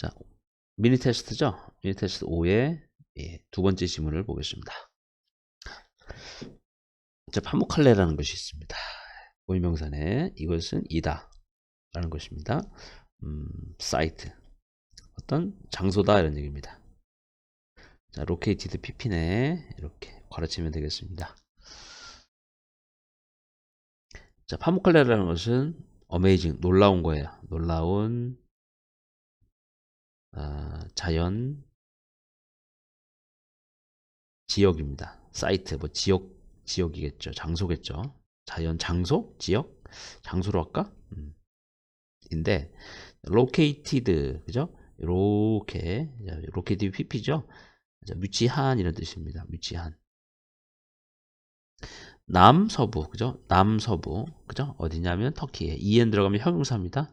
자, 미니 테스트죠? 미니 테스트 5의 예, 두 번째 지문을 보겠습니다. 자, 파묵칼레라는 것이 있습니다. 고유명사네 이것은 이다 라는 것입니다. 음, 사이트 어떤 장소다 이런 얘기입니다. 자, 로케이티드 pp네 이렇게 가르치면 되겠습니다. 자, 파묵칼레라는 것은 어메이징 놀라운 거예요. 놀라운 아, 자연 지역입니다. 사이트 뭐 지역 지역이겠죠. 장소겠죠. 자연 장소 지역 장소로 할까? 음. 인데 located 그죠? 이렇게 located pp죠. 위치한 이런 뜻입니다. 위치한 남서부 그죠? 남서부 그죠? 어디냐면 터키에 en 들어가면 형용사입니다.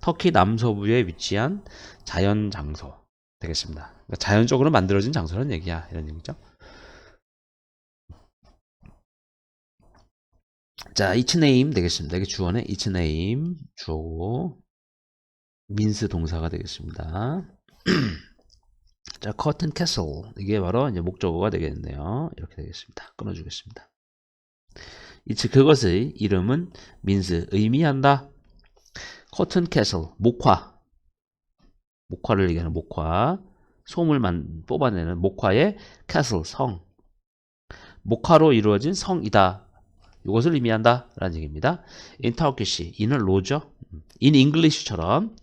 터키 남서부에 위치한 자연 장소 되겠습니다. 그러니까 자연적으로 만들어진 장소라는 얘기야. 이런 얘기죠. 자, 이츠 네임 되겠습니다. 이게 주어네. 이츠 네임 주어고 민스 동사가 되겠습니다. 자, 커튼 캐슬 이게 바로 이제 목적어가 되겠네요. 이렇게 되겠습니다. 끊어주겠습니다. 이츠 그것의 이름은 민스 의미한다. 커튼 캐슬 목화. 목화를 얘기하는 목화. 소물만 뽑아내는 목화의 캐슬 성. 목화로 이루어진 성이다. 이것을 의미한다. 라는 얘기입니다. Turkish in은 로죠 in English처럼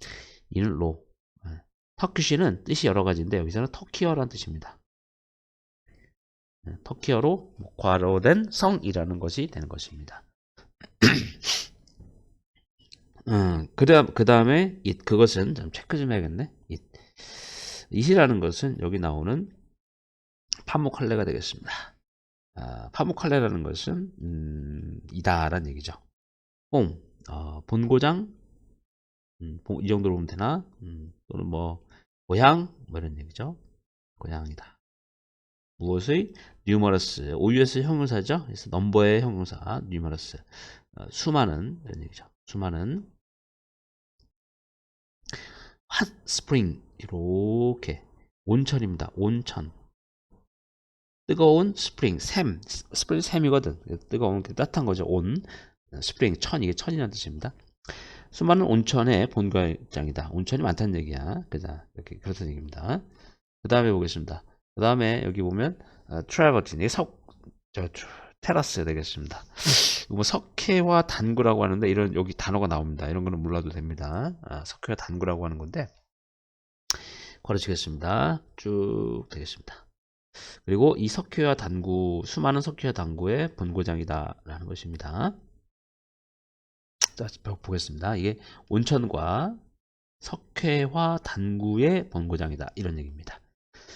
in은 로 터키시는 뜻이 여러 가지인데 여기서는 터키어라는 뜻입니다. 터키어로 목화로 된 성이라는 것이 되는 것입니다 음, 그 다음, 그 다음에, it, 그것은, 좀 체크 좀 해야겠네. it. it이라는 것은 여기 나오는 파묵칼레가 되겠습니다. 아, 파묵칼레라는 것은, 음, 이다라는 얘기죠. 홈, 어, 본고장, 음, 이 정도로 보면 되나? 음, 또는 뭐, 고향, 뭐 이런 얘기죠. 고향이다. 무엇의? numerous, OUS 형용사죠. 그래서 넘버의 형용사, numerous. 어, 수많은, 이런 얘기죠. 수많은 핫 스프링 이렇게 온천입니다. 온천 뜨거운 스프링 샘 스프링 샘이거든. 뜨거운 따뜻한 거죠. 온 스프링 천 이게 천이라는 뜻입니다. 수많은 온천의 본관장이다. 온천이 많다는 얘기야. 그자 이렇게 그렇다는 얘기입니다. 그 다음에 보겠습니다. 그 다음에 여기 보면 어, 트래버틴 이게 석 저, 테라스 되겠습니다. 뭐 석회와 단구라고 하는데 이런 여기 단어가 나옵니다. 이런 거는 몰라도 됩니다. 아, 석회와 단구라고 하는 건데 가르치겠습니다. 쭉 되겠습니다. 그리고 이 석회와 단구 수많은 석회와 단구의 본고장이다라는 것입니다. 자 보겠습니다. 이게 온천과 석회와 단구의 본고장이다 이런 얘기입니다.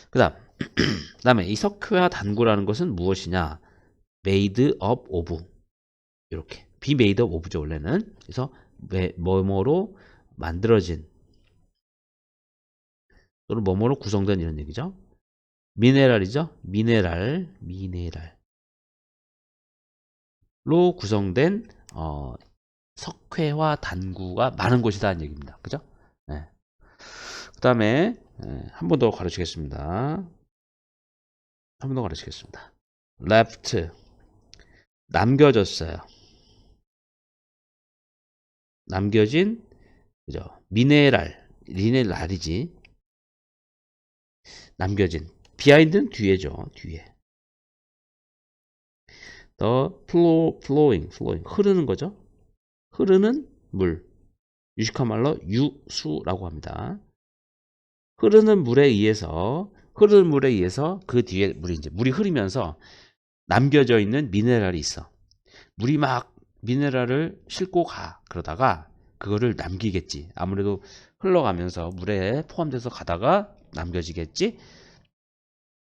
그다음 그다음에 이 석회와 단구라는 것은 무엇이냐? Made up of 이렇게. be made up of죠 원래는. 그래서 뭐뭐로 만들어진. 또는 뭐뭐로 구성된 이런 얘기죠. 미네랄이죠. 미네랄 미네랄 로 구성된 어, 석회와 단구가 많은 곳이다는 얘기입니다. 그죠? 네. 그 다음에 네, 한번 더 가르치겠습니다. 한 번 더 가르치겠습니다. left 남겨졌어요. 남겨진 그죠? 미네랄, 리네랄이지. 남겨진 비하인드는 뒤에죠. 뒤에. 더 flow, flowing, flowing 흐르는 거죠. 흐르는 물. 유식한 말로 유수라고 합니다. 흐르는 물에 의해서 흐르는 물에 의해서 그 뒤에 물이 이제 물이 흐르면서 남겨져 있는 미네랄이 있어. 물이 막 미네랄을 싣고 가. 그러다가 그거를 남기겠지. 아무래도 흘러가면서 물에 포함돼서 가다가 남겨지겠지.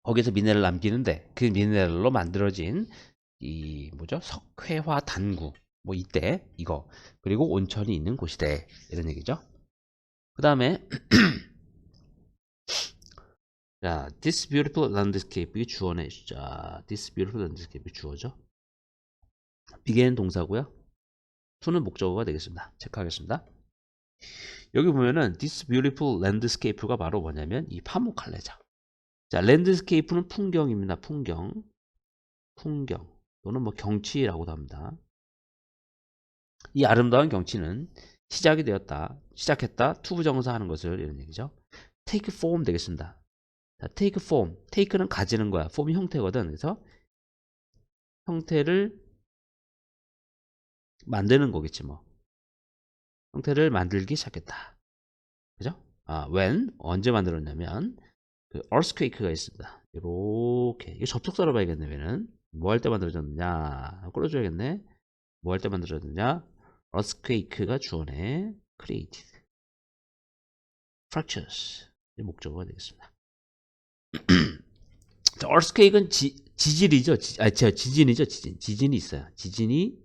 거기서 미네랄 남기는데 그 미네랄로 만들어진 이 뭐죠? 석회화 단구. 뭐 이때 이거. 그리고 온천이 있는 곳이대. 이런 얘기죠. 그 다음에 자, this beautiful landscape 이 주어네. 자, this beautiful landscape 이 주어죠. begin 동사고요. to는 목적어가 되겠습니다. 체크하겠습니다. 여기 보면은 this beautiful landscape가 바로 뭐냐면 이 파묵칼레죠. 자, landscape는 풍경입니다. 풍경. 풍경 또는 뭐 경치라고도 합니다. 이 아름다운 경치는 시작이 되었다. 시작했다. 투부정사 하는 것을 이런 얘기죠. take form 되겠습니다. 자, take form. take는 가지는 거야. form이 형태거든. 그래서 형태를 만드는 거겠지 뭐. 형태를 만들기 시작했다. 그죠? 아, when 언제 만들었냐면 그 earthquake가 있습니다. 이렇게 이게 접속사로 봐야겠네. 얘는 뭐 할 때 만들어졌느냐? 끌어줘야겠네. 뭐 할 때 만들어졌느냐? earthquake가 주어네. created. fractures 이 목적어가 되겠습니다. 지, 지질이죠. 지, 아, 저 지진이죠. 지진. 지진이 있어요. 지진이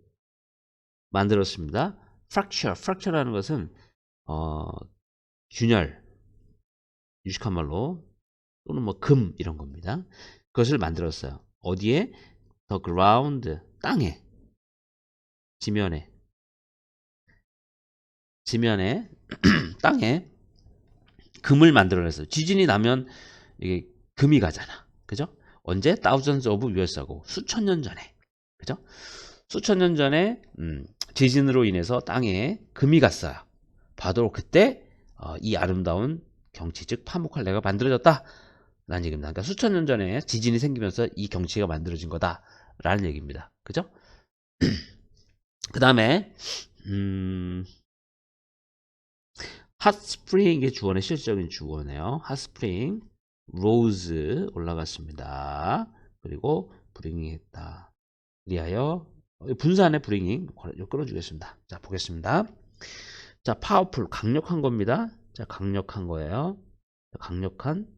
만들었습니다. fracture, fracture라는 것은 어, 균열, 유식한 말로 또는 뭐 금 이런 겁니다. 그것을 만들었어요. 어디에? the ground, 땅에, 지면에, 지면에, 땅에 금을 만들어냈어요. 지진이 나면 이게 금이 가잖아. 그죠? 언제? thousands of years ago. 수천 년 전에. 그죠? 수천 년 전에 음, 지진으로 인해서 땅에 금이 갔어요. 바로 그때 어, 이 아름다운 경치 즉 파묵칼레가 만들어졌다. 라는 얘기입니다. 그러니까 수천 년 전에 지진이 생기면서 이 경치가 만들어진 거다. 라는 얘기입니다. 그죠? 그 다음에 음, 핫스프링의 주어는 실질적인 주어네요. 핫스프링, 로즈 올라갔습니다. 그리고 브링잉 했다. 리하여 분산의 브링잉 끌어주겠습니다. 자 보겠습니다. 자 파워풀 강력한 겁니다. 자 강력한 거예요. 강력한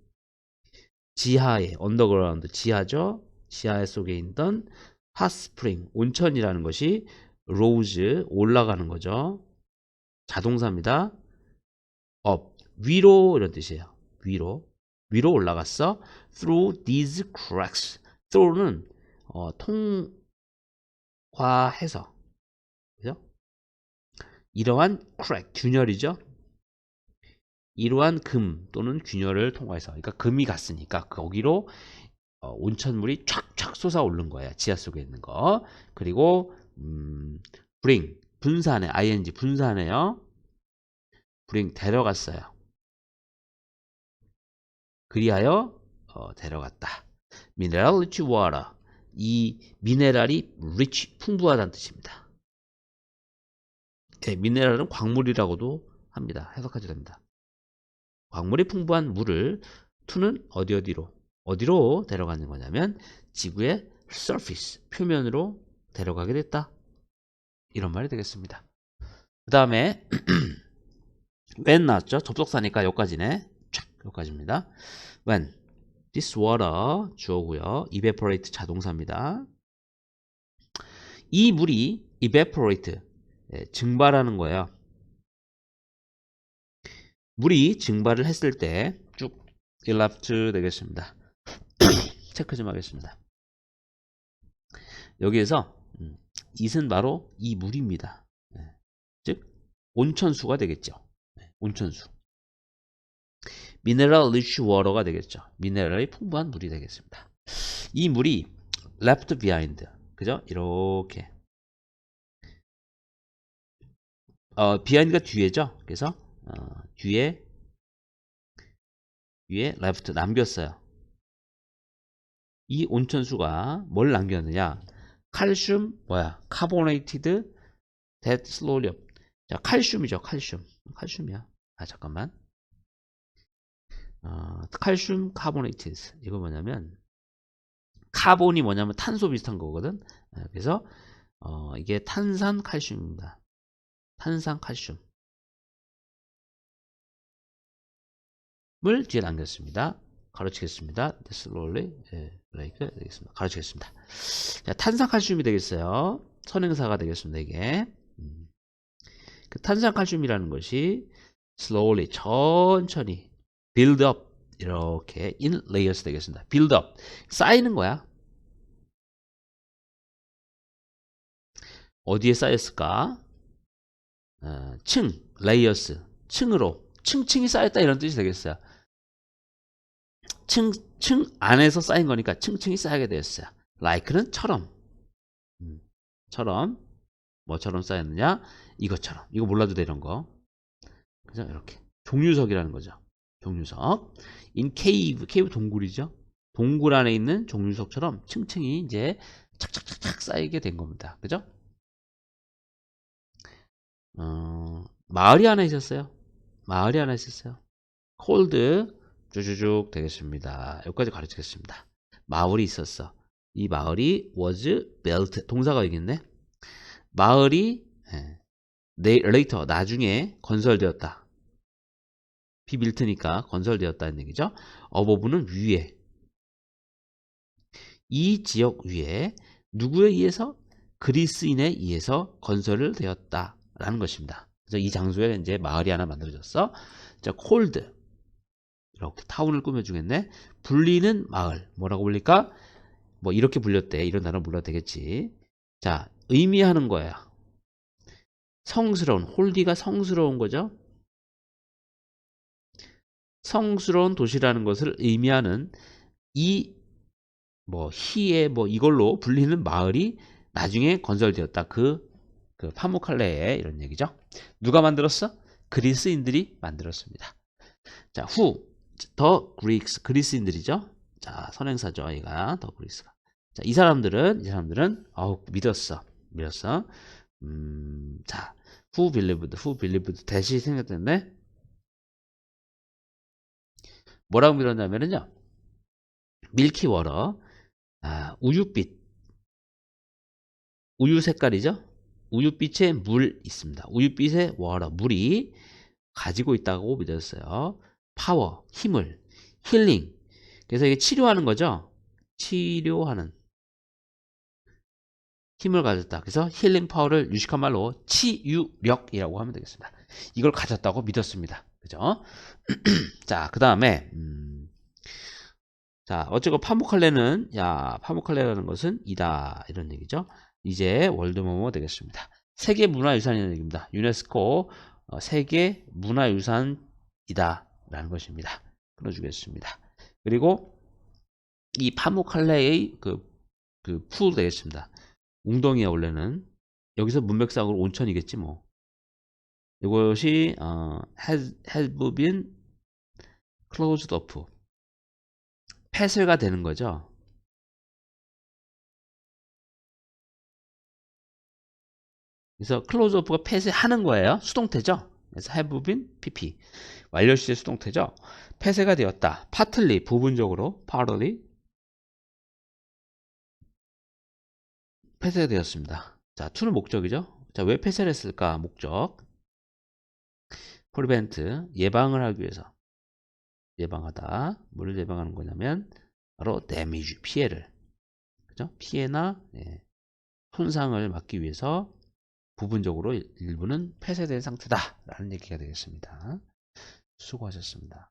지하에 언더그라운드 지하죠. 지하 속에 있던 핫스프링 온천이라는 것이 로즈 올라가는 거죠. 자동사입니다. 업 위로 이런 뜻이에요. 위로 위로 올라갔어. Through these cracks. Through는 어, 통과해서 그죠? 이러한 crack 균열이죠. 이러한 금 또는 균열을 통과해서 그러니까 금이 갔으니까 거기로 어, 온천물이 촥촥 솟아 오른 거예요. 지하 속에 있는 거. 그리고 음, bring 분산해 ing 분산해요. bring 데려갔어요. 그리하여 어, 데려갔다. 미네랄 리치 워터 이 미네랄이 rich 풍부하다는 뜻입니다. 네, 미네랄은 광물이라고도 합니다. 해석하셔도 됩니다. 광물이 풍부한 물을 투는 어디 어디로 어디로 데려가는 거냐면 지구의 surface 표면으로 데려가게 됐다. 이런 말이 되겠습니다. 그 다음에 when 나왔죠? 접속사니까 여기까지네. 촥 여기까지입니다. when this water 주어고요. evaporate 자동사입니다. 이 물이 evaporate 예, 증발하는 거예요. 물이 증발을 했을 때쭉 일랍트 되겠습니다. 체크 좀 하겠습니다. 여기에서 음, it은 바로 이 물입니다. 네. 즉 온천수가 되겠죠. 네, 온천수. 미네랄 리치 워터가 되겠죠. 미네랄이 풍부한 물이 되겠습니다. 이 물이 left behind. 그죠? 이렇게. 어, behind가 뒤에죠. 그래서 어, 뒤에 뒤에 left 남겼어요. 이 온천수가 뭘 남겼느냐? 칼슘 뭐야? 카보네이티드 slowly up. 자, 칼슘이죠. 칼슘. 칼슘이야. 아, 잠깐만. 어, 칼슘 카보네이티드. 이거 뭐냐면 카본이 뭐냐면 탄소 비슷한 거거든. 아, 그래서 어, 이게 탄산 칼슘입니다. 탄산 칼슘. 물 뒤에 남겼습니다. 가르치겠습니다. slowly, 예, like 되겠습니다. 가르치겠습니다. 자, 탄산 칼슘이 되겠어요. 선행사가 되겠습니다. 이게 음. 그 탄산 칼슘이라는 것이 slowly 천천히 build up 이렇게 in layers 되겠습니다. build up 쌓이는 거야. 어디에 쌓였을까? 어, 층 layers 층으로 층층이 쌓였다 이런 뜻이 되겠어요. 층, 층 안에서 쌓인 거니까 층층이 쌓이게 되었어요. like는 처럼. 음, 처럼. 뭐처럼 쌓였느냐? 이것처럼. 이거 몰라도 돼, 이런 거. 그죠? 이렇게. 종류석이라는 거죠. 종류석. in cave. cave 동굴이죠. 동굴 안에 있는 종류석처럼 층층이 이제 착착착착 쌓이게 된 겁니다. 그죠? 어, 마을이 하나 있었어요. 마을이 하나 있었어요. 콜드 쭉쭉쭉 되겠습니다. 여기까지 가르치겠습니다. 마을이 있었어. 이 마을이 was built 동사가 있겠네. 마을이 예, 네, later 나중에 건설되었다. 비빌트니까 건설되었다는 얘기죠. 어버브는 위에 이 지역 위에 누구에 의해서 그리스인에 의해서 건설을 되었다라는 것입니다. 그래서 이 장소에 이제 마을이 하나 만들어졌어. 자, 콜드 이렇게 타운을 꾸며주겠네. 불리는 마을 뭐라고 불릴까? 뭐 이렇게 불렸대. 이런 단어 불러도 되겠지. 자, 의미하는 거야. 성스러운 홀디가 성스러운 거죠. 성스러운 도시라는 것을 의미하는 이 뭐 희의 뭐 이걸로 불리는 마을이 나중에 건설되었다. 그, 그 파무칼레의 이런 얘기죠. 누가 만들었어? 그리스인들이 만들었습니다. 자, 후, 더 그리스, 그리스인들이죠. 자, 선행사죠. 아이가 더 그리스가. 자, 이 사람들은 이 사람들은 아우 믿었어, 믿었어. 음, 자, who believed, who believed 대시 생겼는데 뭐라고 믿었냐면은요, 밀키 워러, 아, 우유빛, 우유 색깔이죠. 우유빛에 물 있습니다. 우유빛에 워러, 물이 가지고 있다고 믿었어요. 파워, 힘을, 힐링. 그래서 이게 치료하는 거죠. 치료하는. 힘을 가졌다. 그래서 힐링 파워를 유식한 말로 치유력이라고 하면 되겠습니다. 이걸 가졌다고 믿었습니다. 그죠? 자, 그 다음에, 음, 자, 어쨌건 파묵칼레는, 야, 파묵칼레라는 것은 이다. 이런 얘기죠. 이제 월드모모 되겠습니다. 세계 문화유산이라는 얘기입니다. 유네스코 어, 세계 문화유산이다. 라는 것입니다. 끊어주겠습니다. 그리고 이 파묵칼레의 그, 그, 풀 되겠습니다. 웅덩이야, 원래는. 여기서 문맥상으로 온천이겠지, 뭐. 이것이, 어, has, has been closed up. 폐쇄가 되는 거죠. 그래서 close up가 폐쇄하는 거예요. 수동태죠. 그래서 have been pp. 완료 시제 수동태죠. 폐쇄가 되었다. partly, 부분적으로, partly. 폐쇄가 되었습니다. 자, to는 목적이죠. 자, 왜 폐쇄를 했을까? 목적. Prevent, 예방을 하기 위해서. 예방하다. 뭐를 예방하는 거냐면, 바로 damage, 피해를. 그죠? 피해나, 예, 손상을 막기 위해서 부분적으로 일부는 폐쇄된 상태다. 라는 얘기가 되겠습니다. 수고하셨습니다.